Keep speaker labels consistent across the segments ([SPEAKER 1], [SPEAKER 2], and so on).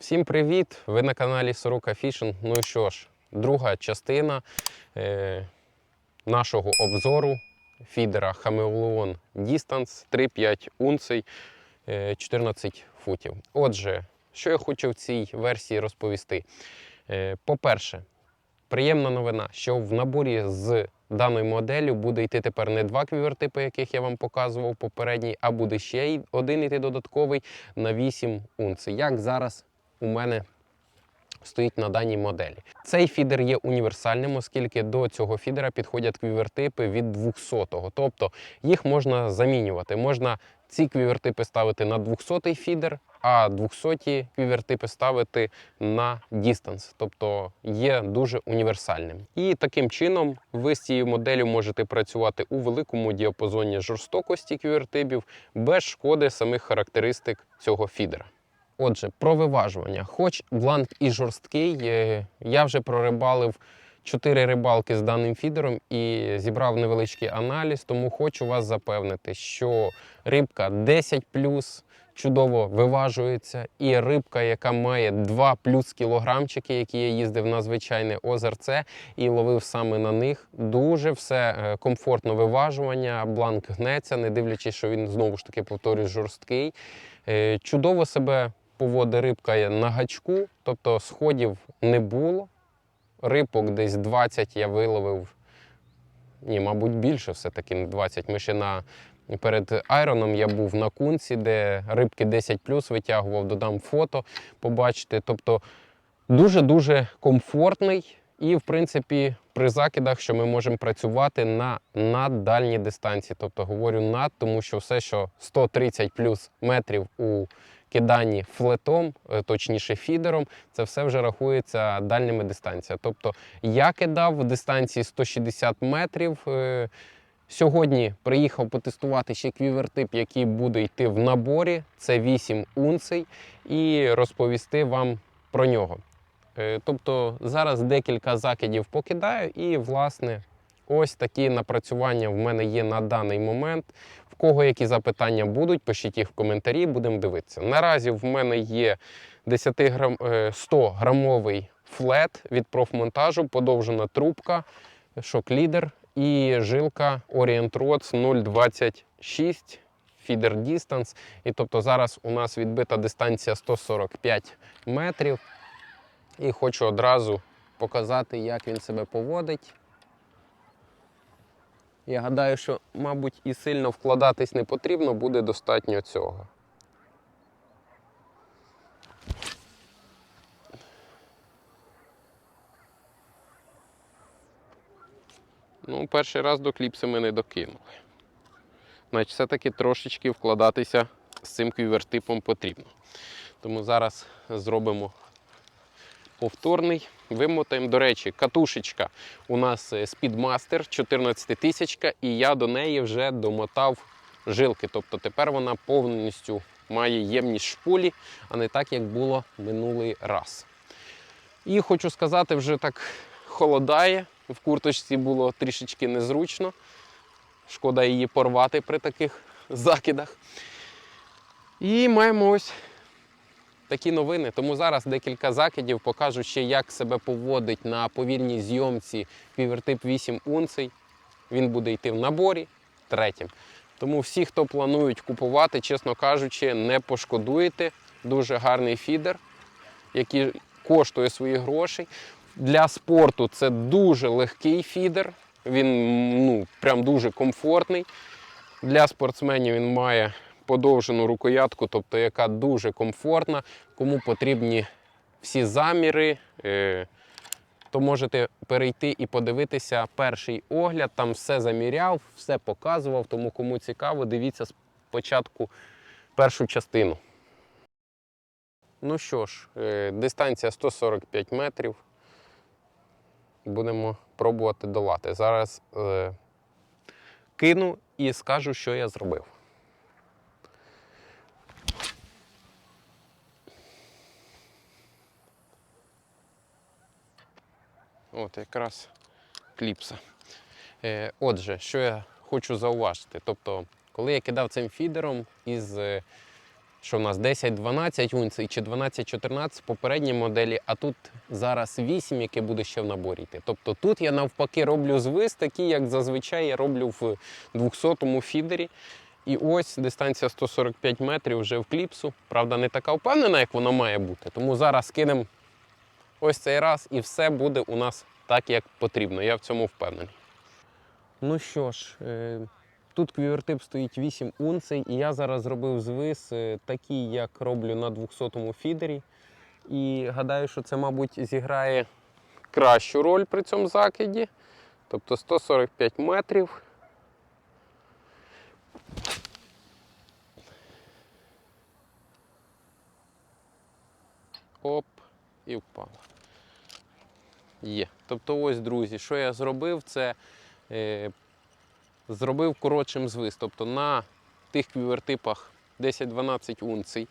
[SPEAKER 1] Всім привіт! Ви на каналі Сорока Фішинг. Ну що ж, друга частина е, нашого обзору фідера Хамелеон Distance 3,5 унций е, 14 футів. Отже, що я хочу в цій версії розповісти. Е, по-перше, приємна новина, що в наборі з даною моделлю буде йти тепер не два квівертипи, яких я вам показував попередній, а буде ще один йти додатковий на 8 унций. Як зараз у мене стоїть на даній моделі. Цей фідер є універсальним, оскільки до цього фідера підходять квівертипи від 200-го. Тобто їх можна замінювати. Можна ці квівертипи ставити на 200-й фідер, а 200-ті квівертипи ставити на дістанс, тобто є дуже універсальним. І таким чином ви з цією моделлю можете працювати у великому діапазоні жорстокості квівертипів без шкоди самих характеристик цього фідера. Отже, про виважування. Хоч бланк і жорсткий, е, я вже прорибалив 4 рибалки з даним фідером і зібрав невеличкий аналіз, тому хочу вас запевнити, що рибка 10 чудово виважується, і рибка, яка має 2 плюс кілограмчики, які я їздив на звичайне озерце і ловив саме на них. Дуже все е, комфортно виважування, бланк гнеться, не дивлячись, що він знову ж таки повторюю, жорсткий. Е, Чудово себе поводить рибка на гачку, тобто сходів не було. Рибок десь 20 я виловив. Ні, мабуть, більше все-таки не 20. Ми ще на перед айроном я був на кунці, де рибки 10 плюс витягував, додам фото, побачите. Тобто дуже-дуже комфортний. І, в принципі, при закидах, що ми можемо працювати на наддальній дистанції. Тобто говорю над, тому що все, що 130 плюс метрів у киданні флетом, е, точніше фідером, це все вже рахується дальніми дистанціями. Тобто я кидав в дистанції 160 метрів. е, Сьогодні приїхав потестувати ще квівертип, який буде йти в наборі. Це 8 унций, і розповісти вам про нього. Е, Тобто зараз декілька закидів покидаю, і, власне, ось такі напрацювання в мене є на даний момент. В кого які запитання будуть, пишіть їх в коментарі, будемо дивитися. Наразі в мене є 10 грам, е, 100 грамовий флет від профмонтажу, подовжена трубка, шок-лідер і жилка Orient Rods 026 Feeder Distance. І тобто зараз у нас відбита дистанція 145 метрів. І хочу одразу показати, як він себе поводить. Я гадаю, що, мабуть, і сильно вкладатись не потрібно, буде достатньо цього. Ну, перший раз до кліпси ми не докинули. Значить, все-таки трошечки вкладатися з цим квівертипом потрібно. Тому зараз зробимо повторний. Вимотаємо. До речі, катушечка у нас е, Speedmaster 14 тисячка, і я до неї вже домотав жилки. Тобто тепер вона повністю має ємність шпулі, а не так, як було минулий раз. І хочу сказати, вже так холодає. В курточці було трішечки незручно. Шкода її порвати при таких закидах. І маємо ось такі новини. Тому зараз декілька закидів покажу ще, як себе поводить на повільній зйомці квівертип 8 унций. Він буде йти в наборі третім. Тому всі, хто планують купувати, чесно кажучи, не пошкодуєте. Дуже гарний фідер, який коштує свої гроші. Для спорту це дуже легкий фідер. Він ну, прям дуже комфортний. Для спортсменів він має подовжену рукоятку, тобто яка дуже комфортна. Кому потрібні всі заміри, е, то можете перейти і подивитися перший огляд. Там все заміряв, все показував. Тому кому цікаво, дивіться спочатку першу частину. Ну що ж, е, дистанція 145 метрів. Будемо пробувати долати. Зараз е, кину і скажу, що я зробив. От якраз кліпса. Е, отже, що я хочу зауважити. Тобто, коли я кидав цим фідером із е, що у нас 10-12 унцій чи 12-14 попередні моделі, а тут зараз 8, яке буде ще в наборі йти. Тобто тут я навпаки роблю звис, такий, як зазвичай я роблю в 200-му фідері. І ось дистанція 145 метрів вже в кліпсу. Правда, не така впевнена, як вона має бути. Тому зараз кинемо ось цей раз і все буде у нас так, як потрібно. Я в цьому впевнений. Ну що ж, е, тут квівертип стоїть 8 унцій, і я зараз зробив звис е, такий, як роблю на 200-му фідері. І гадаю, що це, мабуть, зіграє кращу роль при цьому закиді. Тобто 145 метрів. Оп, і впала. Є. Тобто, ось, друзі, що я зробив, це е, зробив коротшим звис. Тобто на тих квівертипах 10-12 унцій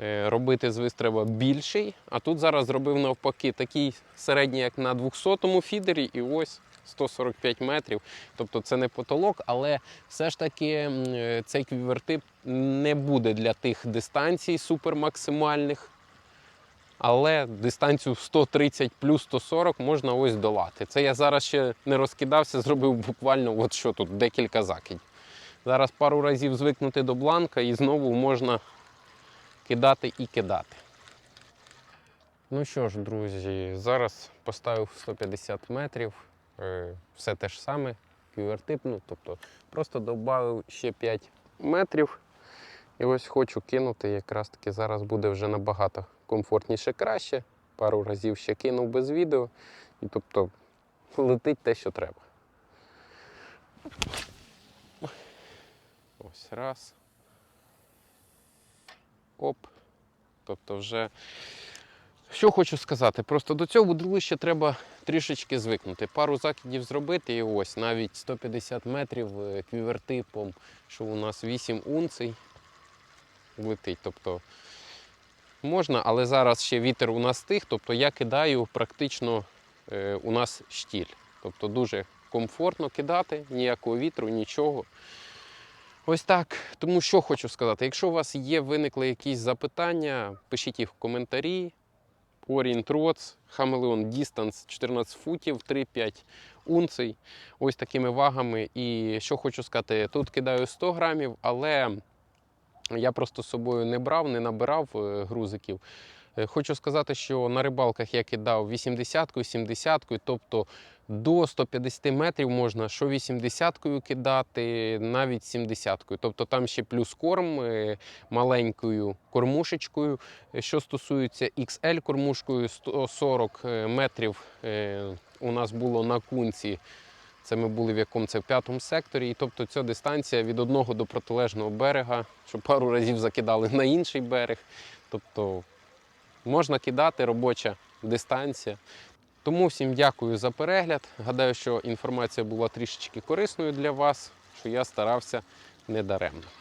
[SPEAKER 1] е, робити звис треба більший. А тут зараз зробив навпаки такий середній, як на 200-му фідері, і ось 145 метрів. Тобто це не потолок, але все ж таки е, цей квівертип не буде для тих дистанцій супермаксимальних. Але дистанцію 130 плюс 140 можна ось долати. Це я зараз ще не розкидався, зробив буквально от що тут, декілька закидів. Зараз пару разів звикнути до бланка і знову можна кидати і кидати. Ну що ж, друзі, зараз поставив 150 метрів, е, все те ж саме, квівертип, ну, тобто просто додав ще 5 метрів. І ось хочу кинути, якраз таки зараз буде вже набагато комфортніше краще. Пару разів ще кинув без відео. І тобто летить те, що треба. Ось раз. Оп. Тобто вже. Що хочу сказати, просто до цього будилища треба трішечки звикнути. Пару закидів зробити, і ось навіть 150 метрів е, квівертипом, що у нас 8 унцій летить. Тобто можна, але зараз ще вітер у нас стих, тобто я кидаю практично е, у нас штіль. Тобто дуже комфортно кидати, ніякого вітру, нічого. Ось так. Тому що хочу сказати, якщо у вас є виникли якісь запитання, пишіть їх в коментарі. Orient Rods, Хамелеон Distance 14 футів, 3-5 унцій. Ось такими вагами. І що хочу сказати, тут кидаю 100 грамів, але я просто з собою не брав, не набирав е, грузиків. Е, Хочу сказати, що на рибалках я кидав 80-кою, 70-кою, тобто до 150 метрів можна що 80-кою кидати, навіть 70-кою. Тобто там ще плюс корм е, маленькою кормушечкою. Що стосується XL кормушкою, 140 е, метрів у нас було на кунці. Це ми були в якому це в п'ятому секторі. І тобто ця дистанція від одного до протилежного берега, що пару разів закидали на інший берег. Тобто можна кидати робоча дистанція. Тому всім дякую за перегляд. Гадаю, що інформація була трішечки корисною для вас, що я старався недаремно.